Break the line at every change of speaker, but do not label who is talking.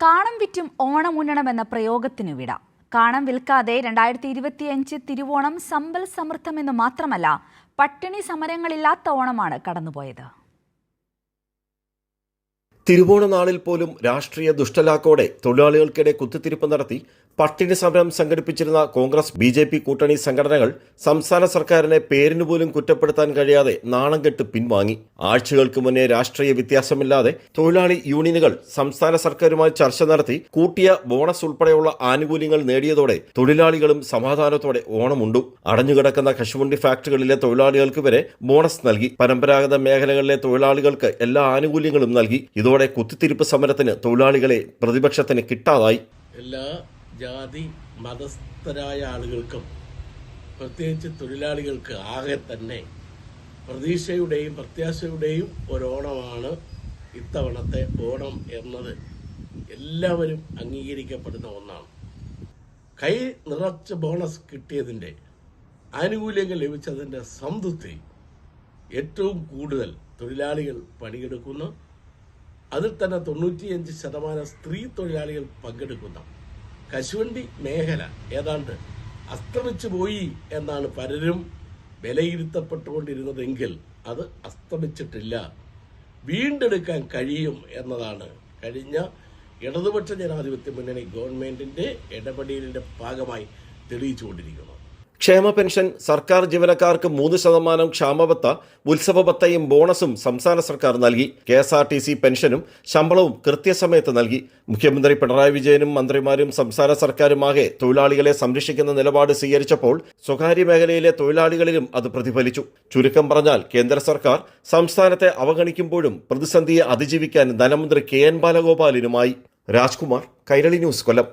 കാണം വിറ്റും ഓണം ഉണ്ണണമെന്ന പ്രയോഗത്തിനു വിട. കാണം വിൽക്കാതെ രണ്ടായിരത്തി ഇരുപത്തിയഞ്ച് തിരുവോണം സമ്പൽ സമൃദ്ധമെന്ന് മാത്രമല്ല പട്ടിണി സമരങ്ങളില്ലാത്ത ഓണമാണ് കടന്നുപോയത്.
തിരുവോണ നാളിൽ പോലും രാഷ്ട്രീയ ദുഷ്ടലാക്കോടെ തൊഴിലാളികൾക്കിടെ കുത്തിത്തിരിപ്പ് നടത്തി പട്ടിണി സമരം സംഘടിപ്പിച്ചിരുന്ന കോൺഗ്രസ് ബി ജെ പി കൂട്ടണി സംഘടനകൾ സംസ്ഥാന സർക്കാരിനെ പേരിന് പോലും കുറ്റപ്പെടുത്താൻ കഴിയാതെ നാണം കെട്ട് പിൻവാങ്ങി. ആഴ്ചകൾക്ക് മുന്നേ രാഷ്ട്രീയ വ്യത്യാസമില്ലാതെ തൊഴിലാളി യൂണിയനുകൾ സംസ്ഥാന സർക്കാരുമായി ചർച്ച നടത്തി കൂട്ടിയ ബോണസ് ഉൾപ്പെടെയുള്ള ആനുകൂല്യങ്ങൾ നേടിയതോടെ തൊഴിലാളികളും സമാധാനത്തോടെ ഓണമുണ്ടു. അടഞ്ഞുകിടക്കുന്ന കശുവണ്ടി ഫാക്ടറികളിലെ തൊഴിലാളികൾക്ക് വരെ ബോണസ് നൽകി. പരമ്പരാഗത മേഖലകളിലെ തൊഴിലാളികൾക്ക് എല്ലാ ആനുകൂല്യങ്ങളും നൽകി. ഇതോടെ കുത്തിത്തിരിപ്പ് സമരത്തിന് തൊഴിലാളികളെ പ്രതിപക്ഷത്തിന് കിട്ടാതായി.
എല്ലാ ജാതി മതസ്ഥരായ ആളുകൾക്കും പ്രത്യേകിച്ച് തൊഴിലാളികൾക്ക് ആകെ തന്നെ പ്രതീക്ഷയുടെയും പ്രത്യാശയുടെയും ഒരോണമാണ് ഇത്തവണത്തെ ഓണം എന്നത്. എല്ലാവരും അംഗീകരിക്കപ്പെടുന്ന ഒന്നാണ്. കൈ നിറച്ച് ബോണസ് കിട്ടിയതിന്റെ ആനുകൂല്യങ്ങൾ ലഭിച്ചതിന്റെ സംതൃപ്തി ഏറ്റവും കൂടുതൽ തൊഴിലാളികൾ പണിയെടുക്കുന്നു. അതിൽ തന്നെ തൊണ്ണൂറ്റിയഞ്ച് ശതമാനം സ്ത്രീ തൊഴിലാളികൾ പങ്കെടുക്കുന്ന. കശുവണ്ടി മേഖല ഏതാണ്ട് അസ്തമിച്ചു പോയി എന്നാണ് പലരും വിലയിരുത്തപ്പെട്ടുകൊണ്ടിരുന്നതെങ്കിൽ അത് അസ്തമിച്ചിട്ടില്ല. വീണ്ടെടുക്കാൻ കഴിയും എന്നതാണ്. കഴിഞ്ഞ ഇടതുപക്ഷ ജനാധിപത്യ മുന്നണി ഗവൺമെന്റിന്റെ ഇടപെടലിന്റെ ഭാഗമായി തെളിയിച്ചുകൊണ്ടിരിക്കുന്നത്.
ക്ഷേമ പെൻഷൻ സർക്കാർ ജീവനക്കാർക്ക് മൂന്ന് ശതമാനം ക്ഷാമബത്ത ഉത്സവബത്തയും ബോണസും സംസ്ഥാന സർക്കാർ നൽകി. K S R T C പെൻഷനും ശമ്പളവും കൃത്യസമയത്ത് നൽകി. മുഖ്യമന്ത്രി പിണറായി വിജയനും മന്ത്രിമാരും സംസ്ഥാന സർക്കാരുമാകെ തൊഴിലാളികളെ സംരക്ഷിക്കുന്ന നിലപാട് സ്വീകരിച്ചപ്പോൾ സ്വകാര്യ മേഖലയിലെ തൊഴിലാളികളിലും അത് പ്രതിഫലിച്ചു. ചുരുക്കം പറഞ്ഞാൽ കേന്ദ്ര സർക്കാർ സംസ്ഥാനത്തെ അവഗണിക്കുമ്പോഴും പ്രതിസന്ധിയെ അതിജീവിക്കാൻ ധനമന്ത്രി കെ എൻ ബാലഗോപാലിനുമായി. രാജ്കുമാർ കൈരളി ന്യൂസ് കൊല്ലം.